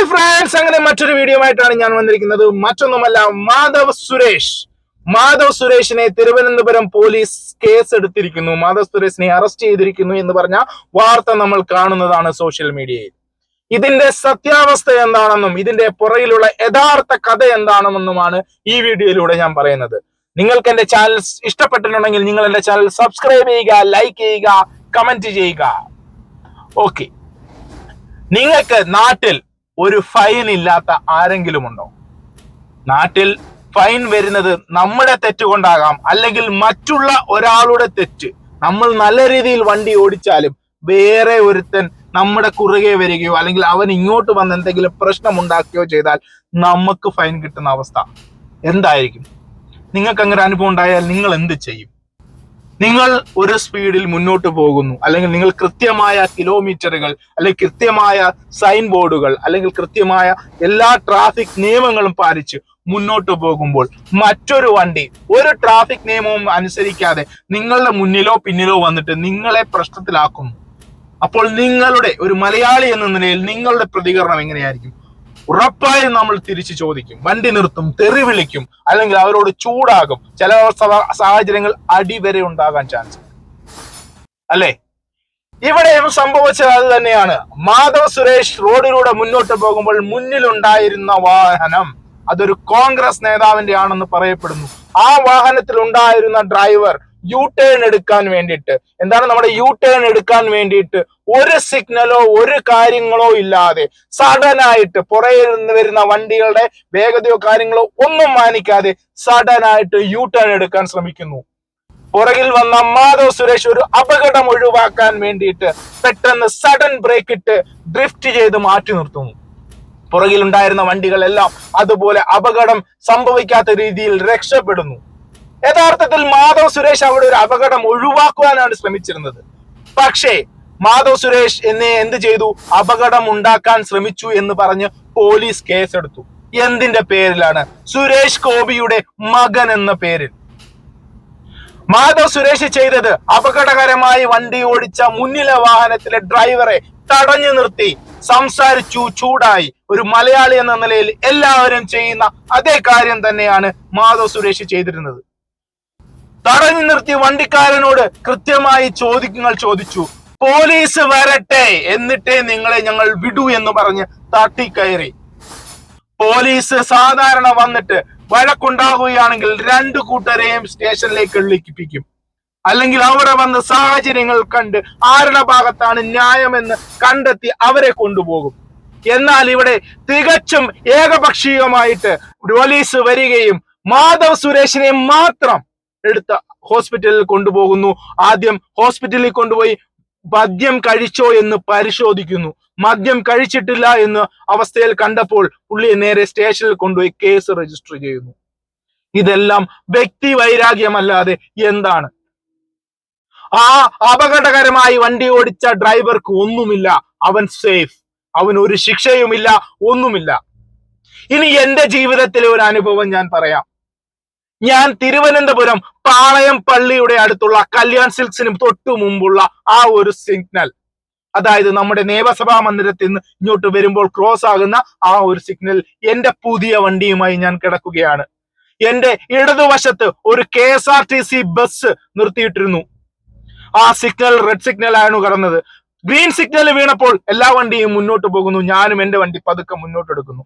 Hi friends അങ്ങനെ മറ്റൊരു video ആയിട്ടാണ് ഞാൻ വന്നിരിക്കുന്നത്. മറ്റൊന്നുമല്ല മാധവ് സുരേഷ്. മാധവ് സുരേഷിനെ തിരുവനന്തപുരം പോലീസ് കേസ് എടുത്തിരിക്കുന്നു മാധവ് സുരേഷിനെ അറസ്റ്റ് ചെയ്തിരിക്കുന്നു എന്ന് പറഞ്ഞ വാർത്ത നമ്മൾ കാണുന്നതാണ് സോഷ്യൽ മീഡിയയിൽ ഇതിന്റെ സത്യാവസ്ഥ എന്താണെന്നും ഇതിന്റെ പുറകിലുള്ള യഥാർത്ഥ കഥ എന്താണെന്നുമാണ് ഈ വീഡിയോയിലൂടെ ഞാൻ പറയുന്നത്. നിങ്ങൾക്ക് എന്റെ ചാനൽ ഇഷ്ടപ്പെട്ടിട്ടുണ്ടെങ്കിൽ നിങ്ങൾ എന്റെ ചാനൽ സബ്സ്ക്രൈബ് ചെയ്യുക ലൈക്ക് ചെയ്യുക കമന്റ് ചെയ്യുക. ഓക്കെ നിങ്ങൾക്ക് നാട്ടിൽ ഒരു ഫൈൻ ഇല്ലാത്ത ആരെങ്കിലും ഉണ്ടോ നാട്ടിൽ ഫൈൻ വരുന്നത് നമ്മുടെ തെറ്റ് കൊണ്ടാകാം. അല്ലെങ്കിൽ മറ്റുള്ള ഒരാളുടെ തെറ്റ്. നമ്മൾ നല്ല രീതിയിൽ വണ്ടി ഓടിച്ചാലും വേറെ ഒരുത്തൻ നമ്മുടെ കുറുകെ വരികയോ അല്ലെങ്കിൽ അവൻ ഇങ്ങോട്ട് വന്ന് എന്തെങ്കിലും പ്രശ്നം ഉണ്ടാക്കുകയോ ചെയ്താൽ നമുക്ക് ഫൈൻ കിട്ടുന്ന അവസ്ഥ. എന്തായിരിക്കും? നിങ്ങൾക്ക് അങ്ങനെ അനുഭവം ഉണ്ടായാൽ നിങ്ങൾ എന്ത് ചെയ്യും? നിങ്ങൾ ഒരു സ്പീഡിൽ മുന്നോട്ട് പോകുന്നു. അല്ലെങ്കിൽ നിങ്ങൾ കൃത്യമായ കിലോമീറ്ററുകൾ അല്ലെങ്കിൽ കൃത്യമായ സൈൻ ബോർഡുകൾ അല്ലെങ്കിൽ കൃത്യമായ എല്ലാ ട്രാഫിക് നിയമങ്ങളും പാലിച്ച് മുന്നോട്ട് പോകുമ്പോൾ മറ്റൊരു വണ്ടി ഒരു ട്രാഫിക് നിയമവും അനുസരിക്കാതെ നിങ്ങളുടെ മുന്നിലോ പിന്നിലോ വന്നിട്ട് നിങ്ങളെ പ്രശ്നത്തിലാക്കുന്നു. അപ്പോൾ നിങ്ങളുടെ ഒരു മലയാളി എന്ന നിലയിൽ നിങ്ങളുടെ പ്രതികരണം എങ്ങനെയായിരിക്കും? ഉറപ്പായും നമ്മൾ തിരിച്ചു ചോദിക്കും. വണ്ടി നിർത്തും തെറി വിളിക്കും അല്ലെങ്കിൽ അവരോട് ചൂടാകും. ചില സാഹചര്യങ്ങൾ അടിവരെ ഉണ്ടാകാൻ ചാൻസ് അല്ലേ? ഇവിടെയും സംഭവിച്ചത് അത് തന്നെയാണ്. മാധവ് സുരേഷ് റോഡിലൂടെ മുന്നോട്ട് പോകുമ്പോൾ മുന്നിലുണ്ടായിരുന്ന വാഹനം അതൊരു കോൺഗ്രസ് നേതാവിന്റെ ആണെന്ന് പറയപ്പെടുന്നു. ആ വാഹനത്തിൽ ഉണ്ടായിരുന്ന ഡ്രൈവർ യു ടേൺ എടുക്കാൻ വേണ്ടിയിട്ട്. എന്താണ് നമ്മുടെ യു ടേൺ എടുക്കാൻ വേണ്ടിയിട്ട്? ഒരു സിഗ്നലോ ഒരു കാര്യങ്ങളോ ഇല്ലാതെ സഡൻ ആയിട്ട് പുറയിൽ നിന്ന് വരുന്ന വണ്ടികളുടെ വേഗതയോ കാര്യങ്ങളോ ഒന്നും മാനിക്കാതെ സഡൻ ആയിട്ട് യു ടേൺ എടുക്കാൻ ശ്രമിക്കുന്നു. പുറകിൽ വന്ന മാധവ് സുരേഷ് ഒരു അപകടം ഒഴിവാക്കാൻ വേണ്ടിയിട്ട് പെട്ടെന്ന് സഡൻ ബ്രേക്ക് ഇട്ട് ഡ്രിഫ്റ്റ് ചെയ്ത് മാറ്റി നിർത്തുന്നു. പുറകിൽ ഉണ്ടായിരുന്ന വണ്ടികളെല്ലാം അതുപോലെ അപകടം സംഭവിക്കാത്ത രീതിയിൽ രക്ഷപ്പെടുന്നു. യഥാർത്ഥത്തിൽ മാധവ് സുരേഷ് അവിടെ ഒരു അപകടം ഒഴിവാക്കുവാനാണ് ശ്രമിച്ചിരുന്നത്. പക്ഷേ മാധവ് സുരേഷ് എന്നെ എന്ത് ചെയ്തു? അപകടം ഉണ്ടാക്കാൻ ശ്രമിച്ചു എന്ന് പറഞ്ഞ് പോലീസ് കേസെടുത്തു. എന്തിന്റെ പേരിലാണ്? സുരേഷ് ഗോപിയുടെ മകൻ എന്ന പേരിൽ. മാധവ് സുരേഷ് ചെയ്തത് അപകടകരമായി വണ്ടി ഓടിച്ച മുന്നിലെ വാഹനത്തിലെ ഡ്രൈവറെ തടഞ്ഞു നിർത്തി സംസാരിച്ചു ചൂടായി. ഒരു മലയാളി എന്ന നിലയിൽ എല്ലാവരും ചെയ്യുന്ന അതേ കാര്യം തന്നെയാണ് മാധവ് സുരേഷ് ചെയ്തിരുന്നത്. തടഞ്ഞു നിർത്തി വണ്ടിക്കാരനോട് കൃത്യമായി ചോദ്യങ്ങൾ ചോദിച്ചു പോലീസ് വരട്ടെ എന്നിട്ടേ നിങ്ങളെ ഞങ്ങൾ വിടൂ എന്ന് പറഞ്ഞ് തട്ടിക്കയറി പോലീസ് സാധാരണ വന്നിട്ട് വഴക്കുണ്ടാകുകയാണെങ്കിൽ രണ്ടു കൂട്ടരെയും സ്റ്റേഷനിലേക്ക് എള്ളിപ്പിക്കും അല്ലെങ്കിൽ അവിടെ വന്ന് സാഹചര്യങ്ങൾ കണ്ട് ആരുടെ ഭാഗത്താണ് ന്യായമെന്ന് കണ്ടെത്തി അവരെ കൊണ്ടുപോകും. എന്നാൽ ഇവിടെ തികച്ചും ഏകപക്ഷീയമായിട്ട് പോലീസ് വരികയും മാധവ് സുരേഷിനെ മാത്രം എടുത്ത് ഹോസ്പിറ്റലിൽ കൊണ്ടുപോകുന്നു. ആദ്യം ഹോസ്പിറ്റലിൽ കൊണ്ടുപോയി മദ്യം കഴിച്ചോ എന്ന് പരിശോധിക്കുന്നു. മദ്യം കഴിച്ചിട്ടില്ല എന്ന് അവസ്ഥയിൽ കണ്ടപ്പോൾ പുള്ളിയെ നേരെ സ്റ്റേഷനിൽ കൊണ്ടുപോയി കേസ് രജിസ്റ്റർ ചെയ്യുന്നു. ഇതെല്ലാം വ്യക്തി വൈരാഗ്യമല്ലാതെ എന്താണ്? ആ അപകടകരമായി വണ്ടി ഓടിച്ച ഡ്രൈവർക്ക് ഒന്നുമില്ല. അവൻ സേഫ് അവൻ ഒരു ശിക്ഷയുമില്ല ഒന്നുമില്ല. ഇനി എന്റെ ജീവിതത്തിലെ ഒരു അനുഭവം ഞാൻ പറയാം. ഞാൻ തിരുവനന്തപുരം പാളയം പള്ളിയുടെ അടുത്തുള്ള കല്യാൺ സിൽക്സിനും തൊട്ടു മുമ്പുള്ള ആ ഒരു സിഗ്നൽ. അതായത് നമ്മുടെ നിയമസഭാ മന്ദിരത്തിൽ നിന്ന് ഇങ്ങോട്ട് വരുമ്പോൾ ക്രോസ് ആകുന്ന ആ ഒരു സിഗ്നൽ എന്റെ പുതിയ വണ്ടിയുമായി ഞാൻ കിടക്കുകയാണ്. എന്റെ ഇടതുവശത്ത് ഒരു K S R T C bus നിർത്തിയിട്ടിരുന്നു. ആ സിഗ്നൽ റെഡ് സിഗ്നൽ ആണ് കടന്നത്. ഗ്രീൻ സിഗ്നൽ വീണപ്പോൾ എല്ലാ വണ്ടിയും മുന്നോട്ട് പോകുന്നു. ഞാനും എന്റെ വണ്ടി പതുക്കെ മുന്നോട്ട് എടുക്കുന്നു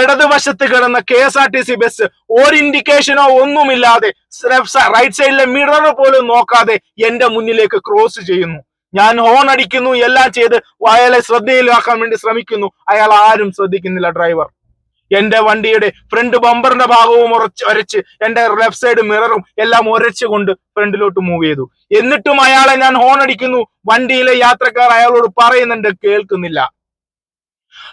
ഇടതുവശത്ത് കിടന്ന K S R T C bus ഒരു ഇൻഡിക്കേഷനോ ഒന്നുമില്ലാതെ റൈറ്റ് സൈഡിലെ മിറർ പോലും നോക്കാതെ എന്റെ മുന്നിലേക്ക് ക്രോസ് ചെയ്യുന്നു. ഞാൻ ഹോൺ അടിക്കുന്നു എല്ലാം ചെയ്ത് അയാളെ ശ്രദ്ധയിലാക്കാൻ വേണ്ടി ശ്രമിക്കുന്നു. അയാൾ ആരും ശ്രദ്ധിക്കുന്നില്ല ഡ്രൈവർ എന്റെ വണ്ടിയുടെ ഫ്രണ്ട് ബമ്പറിന്റെ ഭാഗവും ഉറച്ച് ഒരച്ച് എന്റെ ലെഫ്റ്റ് സൈഡ് മിററും എല്ലാം ഉരച്ചുകൊണ്ട് ഫ്രണ്ടിലോട്ട് മൂവ് ചെയ്തു. എന്നിട്ടും അയാളെ ഞാൻ ഹോൺ അടിക്കുന്നു. വണ്ടിയിലെ യാത്രക്കാർ അയാളോട് പറയുന്നുണ്ട് കേൾക്കുന്നില്ല.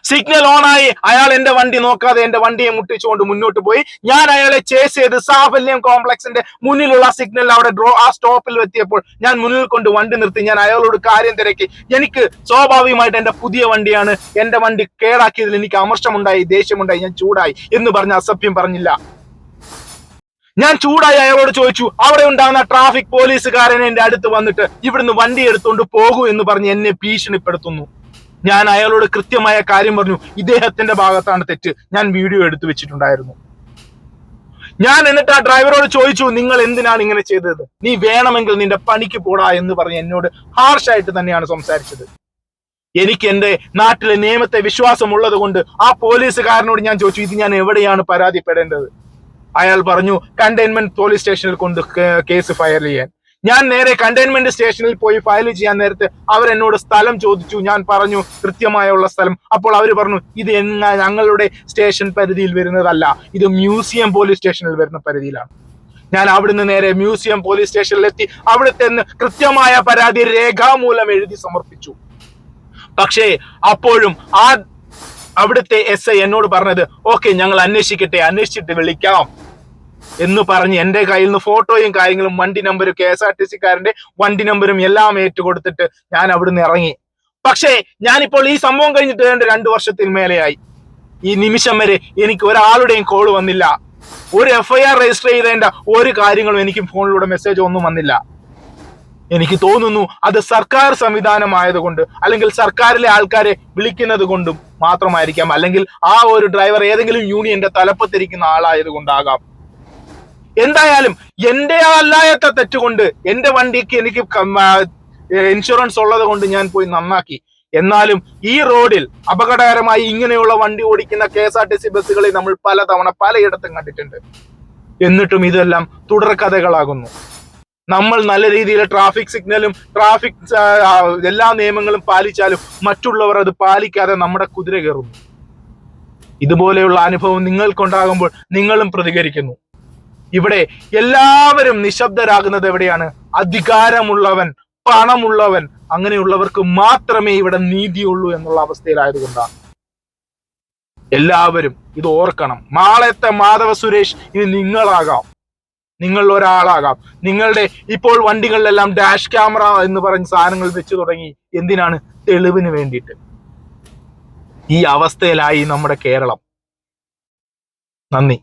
സിഗ്നൽ ഓണായി അയാൾ എന്റെ വണ്ടി നോക്കാതെ എന്റെ വണ്ടിയെ മുട്ടിച്ചുകൊണ്ട് മുന്നോട്ട് പോയി. ഞാൻ അയാളെ ചേസ് ചെയ്ത് സാഫല്യം കോംപ്ലക്സിന്റെ മുന്നിലുള്ള സിഗ്നൽ അവിടെ ഡ്രോ ആ സ്റ്റോപ്പിൽ എത്തിയപ്പോൾ ഞാൻ മുന്നിൽ കൊണ്ട് വണ്ടി നിർത്തി. ഞാൻ അയാളോട് കാര്യം തിരക്കി. എനിക്ക് സ്വാഭാവികമായിട്ട് എന്റെ പുതിയ വണ്ടിയാണ്. എന്റെ വണ്ടി കേടാക്കിയതിൽ എനിക്ക് അമർഷമുണ്ടായി ദേഷ്യമുണ്ടായി. ഞാൻ ചൂടായി എന്ന് പറഞ്ഞ അസഭ്യം പറഞ്ഞില്ല. ഞാൻ ചൂടായി അയാളോട് ചോദിച്ചു അവിടെ ഉണ്ടാകുന്ന ട്രാഫിക് പോലീസുകാരൻ എന്റെ അടുത്ത് വന്നിട്ട് ഇവിടുന്ന് വണ്ടി എടുത്തുകൊണ്ട് പോകൂ എന്ന് പറഞ്ഞ് എന്നെ ഭീഷണിപ്പെടുത്തുന്നു. ഞാൻ അയാളോട് കൃത്യമായ കാര്യം പറഞ്ഞു. ഇദ്ദേഹത്തിന്റെ ഭാഗത്താണ് തെറ്റ്. ഞാൻ വീഡിയോ എടുത്തു വെച്ചിട്ടുണ്ടായിരുന്നു. ഞാൻ എന്നിട്ട് ആ ഡ്രൈവറോട് ചോദിച്ചു നിങ്ങൾ എന്തിനാണ് ഇങ്ങനെ ചെയ്തത്? നീ വേണമെങ്കിൽ നിന്റെ പണിക്ക് പോടാ എന്ന് പറഞ്ഞ് എന്നോട് ഹാർഷായിട്ട് തന്നെയാണ് സംസാരിച്ചത്. എനിക്ക് എന്റെ നാട്ടിലെ നിയമത്തെ വിശ്വാസമുള്ളത് കൊണ്ട് ആ പോലീസുകാരനോട് ഞാൻ ചോദിച്ചു ഇത് ഞാൻ എവിടെയാണ് പരാതിപ്പെടേണ്ടത്? അയാൾ പറഞ്ഞു കണ്ടെയ്ൻമെന്റ് പോലീസ് സ്റ്റേഷനിൽ കൊണ്ട് കേസ് ഫയൽ ചെയ്യാൻ. ഞാൻ നേരെ കണ്ടെയ്ൻമെന്റ് സ്റ്റേഷനിൽ പോയി ഫയൽ ചെയ്യാൻ നേരത്തെ അവർ എന്നോട് സ്ഥലം ചോദിച്ചു. ഞാൻ പറഞ്ഞു കൃത്യമായുള്ള സ്ഥലം. അപ്പോൾ അവർ പറഞ്ഞു ഇത് എങ്ങ ഞങ്ങളുടെ സ്റ്റേഷൻ പരിധിയിൽ വരുന്നതല്ല. ഇത് മ്യൂസിയം പോലീസ് സ്റ്റേഷനിൽ വരുന്ന പരിധിയിലാണ്. ഞാൻ അവിടുന്ന് നേരെ മ്യൂസിയം പോലീസ് സ്റ്റേഷനിലെത്തി അവിടുത്തെ കൃത്യമായ പരാതി രേഖാമൂലം എഴുതി സമർപ്പിച്ചു. പക്ഷേ അപ്പോഴും ആ അവിടുത്തെ എസ് ഐ എന്നോട് പറഞ്ഞത് ഓക്കെ ഞങ്ങൾ അന്വേഷിക്കട്ടെ അന്വേഷിച്ചിട്ട് വിളിക്കാം. എന്ന് പറഞ്ഞ് എന്റെ കയ്യിൽ നിന്ന് ഫോട്ടോയും കാര്യങ്ങളും വണ്ടി നമ്പരും കെ എസ് ആർ ടി സിക്കാരന്റെ വണ്ടി നമ്പരും എല്ലാം ഏറ്റുകൊടുത്തിട്ട് ഞാൻ അവിടുന്ന് ഇറങ്ങി. പക്ഷേ ഞാനിപ്പോൾ ഈ സംഭവം കഴിഞ്ഞിട്ട് ഏതാണ്ട് രണ്ടു വർഷത്തിൽ മേലെയായി. ഈ നിമിഷം വരെ എനിക്ക് ഒരാളുടെയും കോൾ വന്നില്ല. ഒരു എഫ്ഐആർ രജിസ്റ്റർ ചെയ്തേണ്ട ഒരു കാര്യങ്ങളും എനിക്ക് ഫോണിലൂടെ മെസ്സേജ് ഒന്നും വന്നില്ല. എനിക്ക് തോന്നുന്നു അത് സർക്കാർ സംവിധാനമായതുകൊണ്ട് അല്ലെങ്കിൽ സർക്കാരിലെ ആൾക്കാരെ വിളിക്കുന്നത് കൊണ്ടും മാത്രമായിരിക്കാം. അല്ലെങ്കിൽ ആ ഒരു ഡ്രൈവർ ഏതെങ്കിലും യൂണിയന്റെ തലപ്പത്തിരിക്കുന്ന ആളായതുകൊണ്ടാകാം. എന്തായാലും എന്റെ അല്ലായത്തെ തെറ്റുകൊണ്ട് എന്റെ വണ്ടിക്ക് എനിക്ക് ഇൻഷുറൻസ് ഉള്ളത് കൊണ്ട് ഞാൻ പോയി നന്നാക്കി. എന്നാലും ഈ റോഡിൽ അപകടകരമായി ഇങ്ങനെയുള്ള വണ്ടി ഓടിക്കുന്ന K S R T C ബസ്സുകളെ നമ്മൾ പലതവണ പലയിടത്തും കണ്ടിട്ടുണ്ട്. എന്നിട്ടും ഇതെല്ലാം തുടർക്കഥകളാകുന്നു നമ്മൾ നല്ല രീതിയിൽ ട്രാഫിക് സിഗ്നലും ട്രാഫിക് എല്ലാ നിയമങ്ങളും പാലിച്ചാലും മറ്റുള്ളവർ അത് പാലിക്കാതെ നമ്മുടെ കുതിര കയറുന്നു. ഇതുപോലെയുള്ള അനുഭവം നിങ്ങൾക്കുണ്ടാകുമ്പോൾ നിങ്ങളും പ്രതികരിക്കുന്നു. ഇവിടെ എല്ലാവരും നിശബ്ദരാകുന്നത് എവിടെയാണ്? അധികാരമുള്ളവൻ പണമുള്ളവൻ അങ്ങനെയുള്ളവർക്ക് മാത്രമേ ഇവിടെ നീതിയുള്ളൂ എന്നുള്ള അവസ്ഥയിലായതുകൊണ്ടാണ്. എല്ലാവരും ഇത് ഓർക്കണം. നാളത്തെ മാധവ സുരേഷ് ഇനി നിങ്ങളാകാം. നിങ്ങൾ ഒരാളാകാം. നിങ്ങളുടെ ഇപ്പോൾ വണ്ടികളിലെല്ലാം ഡാഷ് ക്യാമറ എന്ന് പറഞ്ഞ സാധനങ്ങൾ വെച്ച് തുടങ്ങി എന്തിനാണ്? തെളിവിന് വേണ്ടിയിട്ട്. ഈ അവസ്ഥയിലായി നമ്മുടെ കേരളം. നന്ദി.